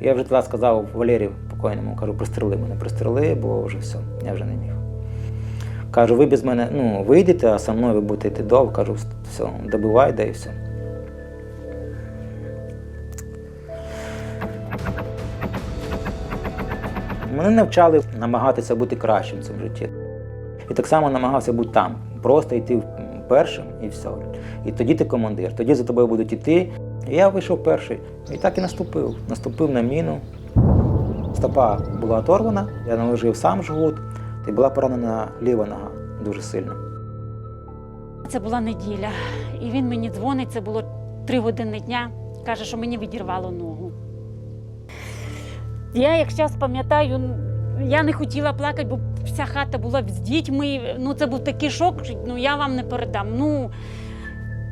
Я вже тоді сказав Валерію покойному, кажу, пристрели мене, пристрели, бо вже все, я вже не міг. Кажу, ви без мене ну, вийдете, а со мною ви будете йти довго. Кажу, все, добивай, да і все. Мене навчали намагатися бути кращим в цьому житті. І так само намагався бути там, просто йти першим і все. І тоді ти командир, тоді за тобою будуть йти. Я вийшов перший. І так і наступив. Наступив на міну. Стопа була оторвана, я наложив сам жгут, і була поранена ліва нога дуже сильно. Це була неділя, і він мені дзвонить, це було три години дня. Каже, що мені відірвало ногу. Я, як зараз пам'ятаю, я не хотіла плакати, бо вся хата була з дітьми. Ну, це був такий шок, ну я вам не передам. Ну,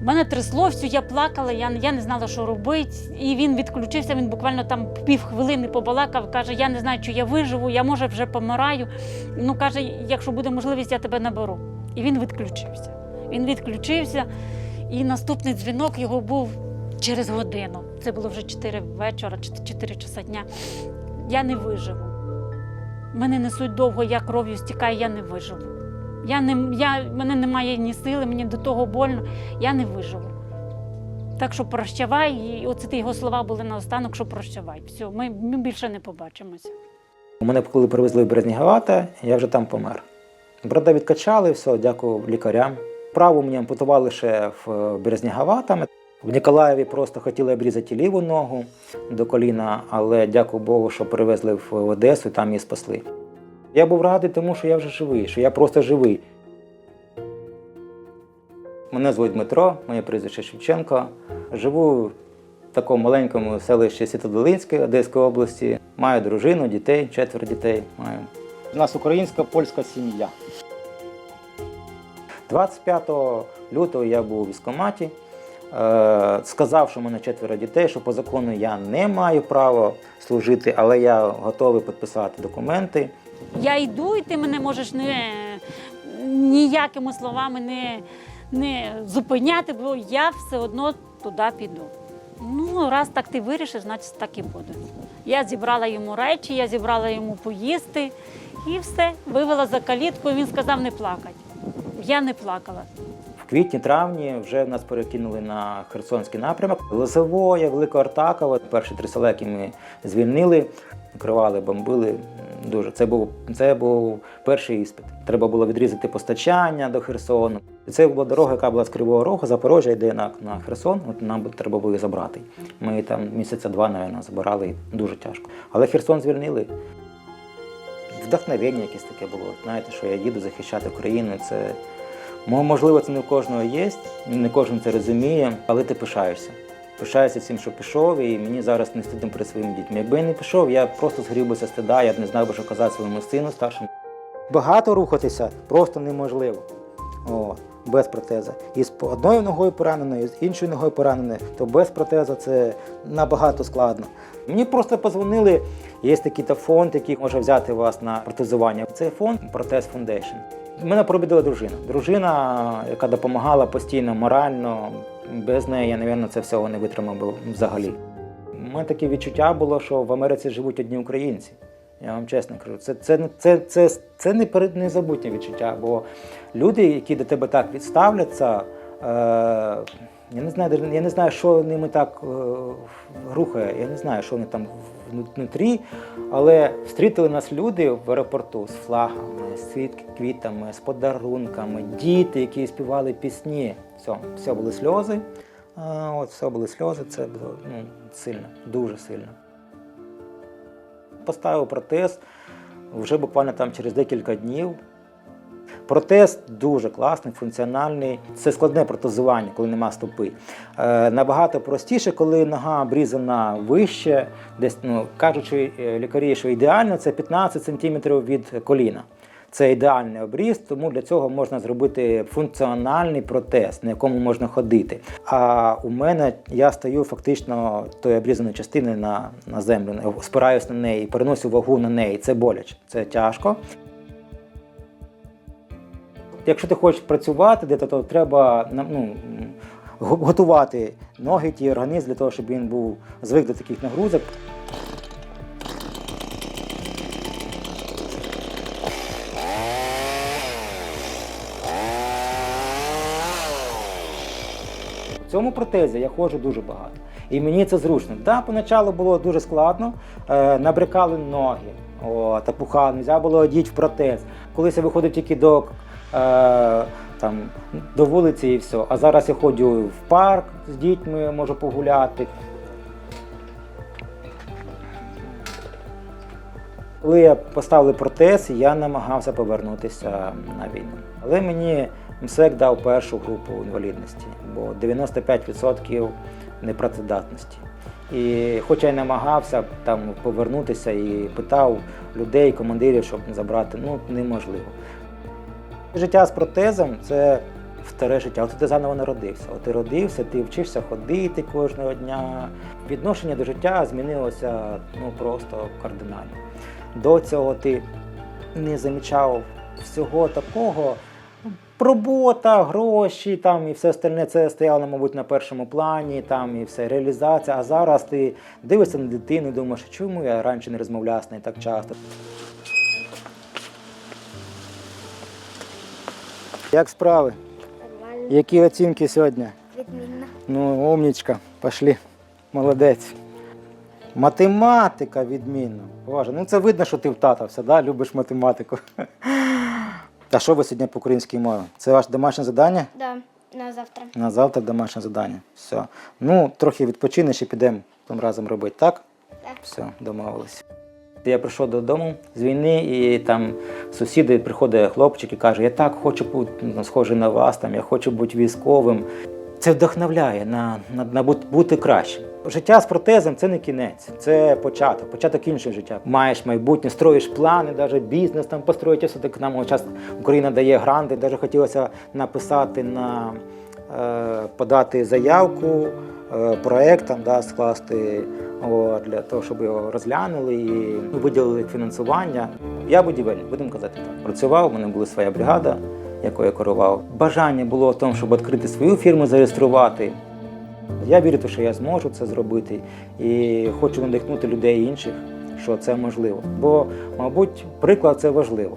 мене трясло все, я плакала, я, я не знала, що робити. І він відключився, він буквально там півхвилини побалакав, каже, я не знаю, чи я виживу, я може вже помираю. Ну, каже, якщо буде можливість, я тебе наберу. І він відключився. Він відключився, і наступний дзвінок його був через годину. Це було вже 4 вечора, 4 часа дня. Я не виживу. Мене несуть довго, я кров'ю стікаю, я не виживу. Я не, я, мене немає ні сили, мені до того больно, я не виживу. Так що прощавай, і оце його слова були наостанок, що прощавай. Все, ми, ми більше не побачимося. Мене коли привезли в Березніговате, я вже там помер. Брата відкачали, все, дякую лікарям. Праву мені ампутували ще в Березніговатами. В Ніколаєві просто хотіли обрізати ліву ногу до коліна, але дякую Богу, що перевезли в Одесу і там її спасли. Я був радий, тому що я вже живий, що я просто живий. Мене звуть Дмитро, моє прізвище Шевченко. Живу в такому маленькому селищі Святодолинське Одеської області. Маю дружину, дітей, четверо дітей маю. У нас українська польська сім'я. 25 лютого я був у військкоматі. Е, сказав, що в мене четверо дітей, що по закону я не маю права служити, але я готовий підписати документи. Я йду, і ти мене можеш не, ніякими словами не, не зупиняти, бо я все одно туди піду. Ну, раз так ти вирішиш, значить так і буде. Я зібрала йому речі, я зібрала йому поїсти і все, вивела за калітку, він сказав не плакати. Я не плакала. Квітні-травні вже нас перекинули на Херсонський напрямок. Лозовоє, Велика Артакова. Перші три села, які ми звільнили, накривали, бомбили. Дуже це був це був перший іспит. Треба було відрізати постачання до Херсону. Це була дорога, яка була з Кривого Рогу, Запорожжя йде на, на Херсон. От нам треба було забрати. Ми там місяця два, мабуть, забирали дуже тяжко. Але Херсон звільнили. Вдохновення якесь таке було. Знаєте, що я їду захищати Україну. Це можливо, це не у кожного є, не кожен це розуміє, але ти пишаєшся. Пишаюся цим, що пішов, і мені зараз не стидно перед своїми дітьми. Якби я не пішов, я просто згорів би стида, я б не знав би, що казати своєму сину старшому. Багато рухатися просто неможливо. О, без протеза. І з одною ногою пораненою, і з іншою ногою пораненою, то без протеза це набагато складно. Мені просто позвонили, є такий фонд, який може взяти вас на протезування. Це фонд Протез Foundation. Мене пробідила дружина. Дружина, яка допомагала постійно морально. Без неї я, мабуть, це всього не витримав би взагалі. У мене таке відчуття було, що в Америці живуть одні українці. Я вам чесно кажу, це, це, це, це, це не перед- незабутнє відчуття, бо люди, які до тебе так відставляться, е, я не знаю, я не знаю, що ними так е, рухає, я не знаю, що вони там вну- внутрі, але встрітили нас люди в аеропорту з флагами, з квітами, з подарунками, діти, які співали пісні. Все, все були сльози. От, все були сльози, це було ну, сильно, дуже сильно. Поставив протез вже буквально там через декілька днів. Протез дуже класний, функціональний. Це складне протезування, коли нема стопи. Е, набагато простіше, коли нога обрізана вище, десь ну, кажучи е, лікарі, що ідеально це 15 см від коліна. Це ідеальний обріз, тому для цього можна зробити функціональний протез, на якому можна ходити. А у мене я стою фактично тої обрізаної частини на, на землю, спираюсь на неї, переносю вагу на неї. Це боляче, це тяжко якщо ти хочеш працювати, де то треба ну, готувати ноги ті організм для того, щоб він був звик до таких нагрузок. В цьому протезі я ходжу дуже багато. І мені це зручно. Так, поначалу було дуже складно, е, набрикали ноги, о, тапуха, не можна було одіти в протез. Колись я виходив тільки до там, до вулиці і все. А зараз я ходжу в парк з дітьми, можу погуляти. Коли я поставили протез, я намагався повернутися на війну. Але мені МСЕК дав першу групу інвалідності, бо 95% непрацездатності. І хоча я намагався там повернутися і питав людей, командирів, щоб забрати, ну неможливо. Життя з протезом це старе життя. От ти заново народився. От ти родився, ти вчишся ходити кожного дня. Відношення до життя змінилося ну просто кардинально. До цього ти не замічав всього такого. Робота, гроші там і все остальне це стояло, мабуть, на першому плані, там і все реалізація. А зараз ти дивишся на дитину думаєш, чому я раніше не розмовляв з нею так часто. Як справи? Нормально. Які оцінки сьогодні? Відмінно. Ну, умнічка, пошли. Молодець. Математика відмінно. Боже, ну це видно, що ти втатався, да? любиш математику. А що ви сьогодні по українській мові? Це ваше домашнє завдання? Да, на завтра. На завтра домашнє завдання. Все. Ну, трохи відпочинеш і підемо там разом робити, так? Так. Все, домовились. Я прийшов додому з війни, і там сусіди приходить хлопчик і каже: Я так хочу бути ну, схожий на вас, там, я хочу бути військовим. Це вдохновляє на, на, на бути, кращим. Життя з протезом це не кінець, це початок, початок іншого життя. Маєш майбутнє, строїш плани, навіть бізнес там построїти. Все таки нам час Україна дає гранти. Навіть хотілося написати на подати заявку е, проект, да, скласти для того, щоб його розглянули і виділили фінансування. Я будівельник, будемо казати так. Працював, у мене була своя бригада, якою я керував. Бажання було в тому, щоб відкрити свою фірму, зареєструвати. Я вірю, що я зможу це зробити і хочу надихнути людей інших, що це можливо. Бо, мабуть, приклад це важливо.